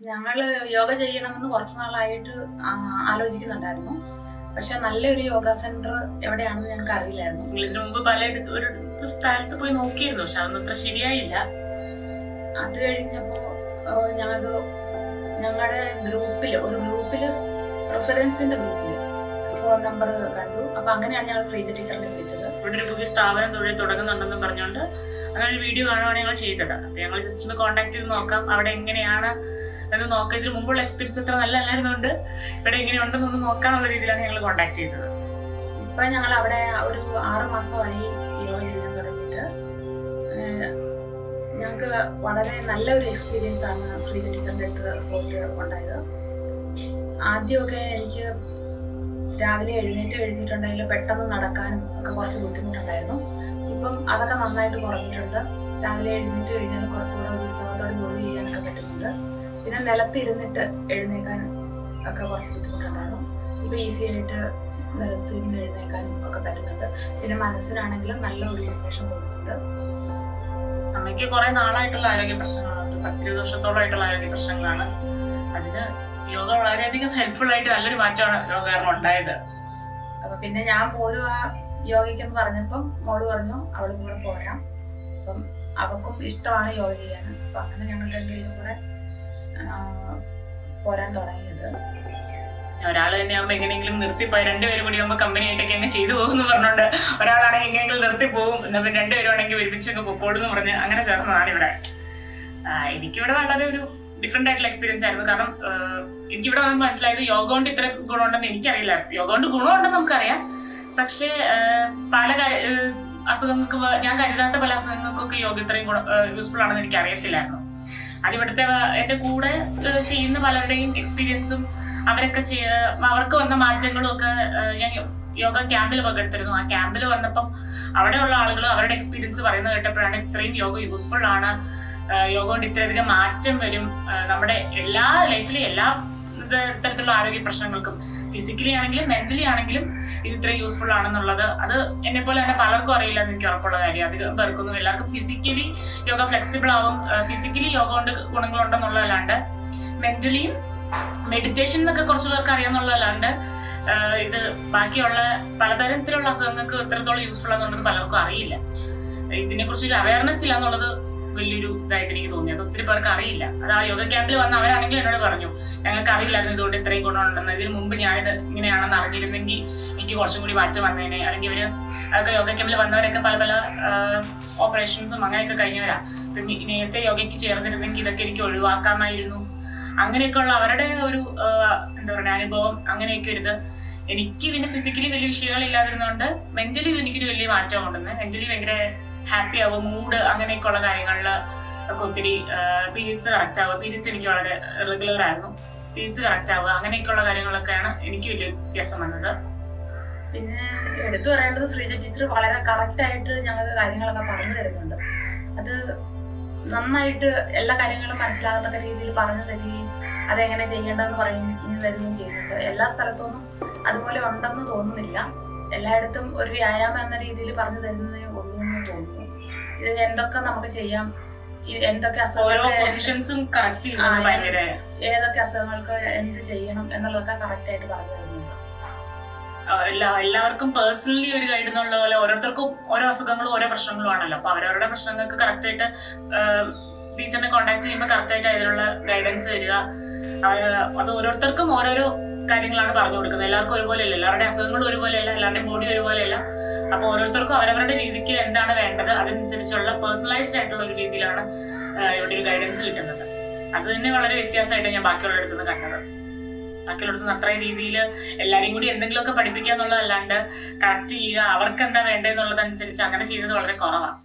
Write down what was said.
ഞങ്ങൾ യോഗ ചെയ്യണമെന്ന് കുറച്ച് നാളായിട്ട് ആലോചിക്കുന്നുണ്ടായിരുന്നു. പക്ഷെ നല്ലൊരു യോഗ സെന്റർ എവിടെയാണെന്ന് ഞങ്ങൾക്ക് അറിയില്ലായിരുന്നു. ഇതിനു മുമ്പ് പല ഒരു സ്ഥലത്ത് പോയി നോക്കിയിരുന്നു. പക്ഷെ അതൊന്നും അത്ര ശരിയായില്ല. അത് കഴിഞ്ഞപ്പോൾ ഞങ്ങൾക്ക് ഞങ്ങളുടെ ഗ്രൂപ്പിൽ ഒരു ഗ്രൂപ്പിൽ റെസിഡൻസിന്റെ ഗ്രൂപ്പിൽ ഫോൺ നമ്പർ കണ്ടു. അപ്പൊ അങ്ങനെയാണ് ഞങ്ങൾ ശ്രീജ ടീച്ചറിനെ വിളിച്ചത് ഇവിടെ ഒരു പുതിയ സ്ഥാപനം തൊഴിൽ തുടങ്ങുന്നുണ്ടെന്ന് പറഞ്ഞുകൊണ്ട് അങ്ങനെ ഒരു വീഡിയോ കാണുവാണ് ഞങ്ങൾ ചെയ്തത്. അപ്പൊ ഞങ്ങൾ ജസ്റ്റ് ഒന്ന് കോൺടാക്ട് ചെയ്ത് നോക്കാം. അവിടെ എങ്ങനെയാണ് എന്ന് നോക്കാം. ഇതിന് മുമ്പുള്ള എക്സ്പീരിയൻസ് എത്ര നല്ല അല്ലായിരുന്നുണ്ട് ഇവിടെ എങ്ങനെയുണ്ടെന്നൊന്ന് നോക്കാന്നുള്ള രീതിയിലാണ് ഞങ്ങൾ കോൺടാക്ട് ചെയ്തത്. ഇപ്പൊ ഞങ്ങൾ അവിടെ ഒരു ആറ് മാസമായി യോഗ ചെയ്യാൻ തുടങ്ങിയിട്ട്. ഞങ്ങൾക്ക് വളരെ നല്ലൊരു എക്സ്പീരിയൻസ് ആണ് ഫ്രീ ടീച്ചറിന്റെ അടുത്ത് പോയിട്ട് ഉണ്ടായത്. ആദ്യമൊക്കെ എനിക്ക് രാവിലെ എഴുന്നേറ്റ് എഴുന്നേറ്റുണ്ടെങ്കിൽ പെട്ടെന്ന് നടക്കാനും ഒക്കെ കുറച്ച് ബുദ്ധിമുട്ടുണ്ടായിരുന്നു. ഇപ്പം അതൊക്കെ നന്നായിട്ട് കുറഞ്ഞിട്ടുണ്ട്. രാവിലെ എഴുന്നേറ്റ് കഴിഞ്ഞാൽ കുറച്ചുകൂടെ ഒരു ഉത്സവത്തോടെ ജോലി ചെയ്യാനൊക്കെ പറ്റുന്നുണ്ട്. പിന്നെ നിലത്തിരുന്നിട്ട് എഴുന്നേക്കാൻ ഒക്കെ കുറച്ച് ബുദ്ധിമുട്ടുണ്ടാകും. ഇപ്പൊ ഈസി ആയിട്ട് നിലത്തിരുന്ന് എഴുന്നേക്കാനും ഒക്കെ പറ്റുന്നുണ്ട്. പിന്നെ മനസ്സിനാണെങ്കിലും നല്ല ഒരു ഇൻഫെക്ഷൻ തോന്നുന്നുണ്ട്. അമ്മയ്ക്ക് കുറെ നാളായിട്ടുള്ള ആരോഗ്യ പ്രശ്നങ്ങളുണ്ട് പത്തിരി വർഷത്തോളമായിട്ടുള്ള ആരോഗ്യ പ്രശ്നങ്ങളാണ്. അതിന് യോഗ വളരെയധികം ഹെൽപ്ഫുൾ ആയിട്ട് നല്ലൊരു മാറ്റമാണ് യോഗ കാരണം ഉണ്ടായത്. അപ്പൊ പിന്നെ ഞാൻ പോലും ആ യോഗയ്ക്കെന്ന് പറഞ്ഞപ്പം മോൾ പറഞ്ഞു അവളും കൂടെ പോരാം. അപ്പം അവക്കും ഇഷ്ടമാണ് യോഗ ചെയ്യാൻ. അപ്പൊ അങ്ങനെ ഞങ്ങൾ രണ്ടുപേരും കൂടെ പോരാൻ തുടങ്ങിയത്. ഒരാൾ തന്നെ ആകുമ്പോൾ എങ്ങനെയെങ്കിലും നിർത്തിപ്പോയി രണ്ടുപേരും കൂടി ആകുമ്പോൾ കമ്പനി ആയിട്ടൊക്കെ അങ്ങ് ചെയ്തു പോകുമെന്ന് പറഞ്ഞുകൊണ്ട് ഒരാളാണെങ്കിൽ എങ്ങനെയെങ്കിലും നിർത്തി പോകും എന്നാൽ പിന്നെ രണ്ടുപേരും ആണെങ്കിൽ ഒരുമിച്ച് അങ്ങ് പൊക്കോളൂ എന്ന് പറഞ്ഞ് അങ്ങനെ ചേർന്നതാണ് ഇവിടെ. എനിക്കിവിടെ വളരെ ഒരു ഡിഫറെന്റ് ആയിട്ടുള്ള എക്സ്പീരിയൻസ് ആയിരുന്നു. കാരണം എനിക്കിവിടെ വന്ന് മനസ്സിലായത് യോഗ കൊണ്ട് ഇത്ര ഗുണമുണ്ടെന്ന് എനിക്കറിയില്ലായിരുന്നു. യോഗ കൊണ്ട് ഗുണമുണ്ടെന്ന് നമുക്കറിയാം. പക്ഷേ പല അസുഖങ്ങൾക്ക് ഞാൻ കരുതാത്ത പല അസുഖങ്ങൾക്കൊക്കെ യോഗ ഇത്രയും ഗുണം യൂസ്ഫുൾ ആണെന്ന് എനിക്ക് അറിയത്തില്ലായിരുന്നു അത് എന്റെ എന്റെ കൂടെ ചെയ്യുന്ന പലരുടെയും എക്സ്പീരിയൻസും അവരൊക്കെ ചെയ്ത അവർക്ക് വന്ന മാറ്റങ്ങളും ഒക്കെ ഞാൻ യോഗ ക്യാമ്പിൽ പങ്കെടുത്തിരുന്നു. ആ ക്യാമ്പിൽ വന്നപ്പം ഉള്ള ആളുകൾ അവരുടെ എക്സ്പീരിയൻസ് പറയുന്നത് കേട്ടപ്പോഴാണ് ഇത്രയും യോഗ യൂസ്ഫുൾ ആണ്. യോഗ കൊണ്ട് ഇത്രയധികം മാറ്റം വരും. നമ്മുടെ എല്ലാ ലൈഫിലെ എല്ലാ തരത്തിലുള്ള ആരോഗ്യ പ്രശ്നങ്ങൾക്കും ഫിസിക്കലി ആണെങ്കിലും മെന്റലി ആണെങ്കിലും ഇത് ഇത്ര യൂസ്ഫുൾ ആണെന്നുള്ളത്. അത് എന്നെ പോലെ തന്നെ പലർക്കും അറിയില്ല എന്ന് എനിക്ക് ഉറപ്പുള്ള കാര്യം. അധികം പേർക്കൊന്നും എല്ലാവർക്കും ഫിസിക്കലി യോഗ ഫ്ലെക്സിബിൾ ആവും. ഫിസിക്കലി യോഗ കൊണ്ട് ഗുണങ്ങളുണ്ടെന്നുള്ളതല്ലാണ്ട് മെന്റലിയും മെഡിറ്റേഷൻ എന്നൊക്കെ കുറച്ച് പേർക്ക് അറിയാമെന്നുള്ളതല്ലാണ്ട് ഇത് ബാക്കിയുള്ള പലതരത്തിലുള്ള അസുഖങ്ങൾക്ക് ഇത്രത്തോളം യൂസ്ഫുൾ ആണെന്നുള്ളത് പലർക്കും അറിയില്ല. ഇതിനെക്കുറിച്ച് ഒരു അവയർനെസ് ഇല്ല എന്നുള്ളത് വലിയൊരു ഇതായിട്ട് എനിക്ക് തോന്നി. അത് ഒത്തിരി പേർക്ക് അറിയില്ല. അത് ആ യോഗ ക്യാമ്പിൽ വന്ന അവരാണെങ്കിലും എന്നോട് പറഞ്ഞു ഞങ്ങൾക്ക് അറിയില്ലായിരുന്നു ഇതുകൊണ്ട് ഇത്രയും ഗുണമുണ്ടെന്ന്. ഇതിന് മുമ്പ് ഞാനിത് ഇങ്ങനെയാണെന്ന് അറിഞ്ഞിരുന്നെങ്കിൽ എനിക്ക് കുറച്ചും കൂടി മാറ്റം വന്നേനെ. അല്ലെങ്കിൽ ഇവർ അതൊക്കെ യോഗ ക്യാമ്പിൽ വന്നവരൊക്കെ പല പല ഓപ്പറേഷൻസും അങ്ങനെയൊക്കെ കഴിഞ്ഞവരാ. നേരത്തെ യോഗയ്ക്ക് ചേർന്നിരുന്നെങ്കിൽ ഇതൊക്കെ എനിക്ക് ഒഴിവാക്കാമായിരുന്നു. അങ്ങനെയൊക്കെയുള്ള അവരുടെ ഒരു എന്താ പറയുക അനുഭവം അങ്ങനെയൊക്കെ ഒരു ഇത്. എനിക്ക് പിന്നെ ഫിസിക്കലി വലിയ വിഷയങ്ങളില്ലാതിരുന്നതുകൊണ്ട് മെന്റലി എനിക്കൊരു വലിയ മാറ്റം ഉണ്ടെന്ന്. മെന്റലി ഭയങ്കര ഹാപ്പി ആവുക മൂഡ് അങ്ങനെയൊക്കെയുള്ള കാര്യങ്ങളിൽ ഒക്കെ ഒത്തിരി പീരീഡ്സ് കറക്റ്റ് ആവുക. പീരീഡ്സ് എനിക്ക് വളരെ റെഗുലർ ആയിരുന്നു. പീരീഡ്സ് കറക്റ്റ് ആവുക. അങ്ങനെയൊക്കെയുള്ള കാര്യങ്ങളൊക്കെയാണ് എനിക്ക് വലിയ വ്യത്യാസം വന്നത്. പിന്നെ എടുത്തു പറയേണ്ടത് ശ്രീജ ടീച്ചർ വളരെ കറക്റ്റ് ആയിട്ട് ഞങ്ങൾക്ക് കാര്യങ്ങളൊക്കെ പറഞ്ഞു തരുന്നുണ്ട്. അത് നന്നായിട്ട് എല്ലാ കാര്യങ്ങളും മനസ്സിലാകത്തക്ക രീതിയിൽ പറഞ്ഞു തരികയും അതെങ്ങനെ ചെയ്യേണ്ടതെന്ന് പറയുകയും തരികയും ചെയ്യുന്നുണ്ട്. എല്ലാ സ്ഥലത്തൊന്നും അതുപോലെ ഉണ്ടെന്ന് തോന്നുന്നില്ല. എല്ലായിടത്തും ഒരു വ്യായാമം എന്ന രീതിയിൽ പറഞ്ഞു തരുന്നതേ ഉള്ളൂ എന്ന് തോന്നുന്നു. ഇത് എന്തൊക്കെ നമുക്ക് ചെയ്യാം? എന്തൊക്കെ അസുഖങ്ങൾക്ക് കറക്റ്റ് ഏതൊക്കെ അസുഖങ്ങൾക്ക് എന്ത് ചെയ്യണം എന്നുള്ളതൊക്കെ കറക്റ്റ് ആയിട്ട് പറഞ്ഞു തരുന്നുണ്ട്. എല്ലാവർക്കും പേഴ്സണലി ഒരു ഗൈഡ് എന്നുള്ള പോലെ ഓരോരുത്തർക്കും ഓരോ അസുഖങ്ങളും ഓരോ പ്രശ്നങ്ങളും ആണല്ലോ. അപ്പൊ അവരവരുടെ പ്രശ്നങ്ങൾക്ക് കറക്റ്റ് ആയിട്ട് ടീച്ചറിനെ കോൺടാക്ട് ചെയ്യുമ്പോൾ കറക്റ്റ് ആയിട്ട് അതിനുള്ള ഗൈഡൻസ് തരിക. അത് ഓരോരുത്തർക്കും ഓരോരോ കാര്യങ്ങളാണ് പറഞ്ഞു കൊടുക്കുന്നത്. എല്ലാവർക്കും ഒരുപോലെയല്ല. എല്ലാവരുടെ അസുഖങ്ങളും ഒരുപോലെയല്ല. എല്ലാവരുടെയും ബോഡി ഒരുപോലെയല്ല. അപ്പൊ ഓരോരുത്തർക്കും അവരവരുടെ രീതിക്ക് എന്താണ് വേണ്ടത് അതനുസരിച്ചുള്ള പേഴ്സണലൈസ്ഡ് ആയിട്ടുള്ള ഒരു രീതിയിലാണ് ഇവിടെ ഒരു ഗൈഡൻസ് കിട്ടുന്നത്. അത് തന്നെ വളരെ വ്യത്യാസമായിട്ട് ഞാൻ ബാക്കിയുള്ളവരുടെ നിന്ന് കണ്ടത്. ബാക്കിയുള്ളടത്തുനിന്ന് അത്രയും രീതിയിൽ എല്ലാരെയും കൂടി എന്തെങ്കിലുമൊക്കെ പഠിപ്പിക്കുക എന്നുള്ളതല്ലാണ്ട് കറക്റ്റ് ചെയ്യുക അവർക്ക് എന്താ വേണ്ടതെന്നുള്ളതനുസരിച്ച് അങ്ങനെ ചെയ്യുന്നത് വളരെ കുറവാണ്.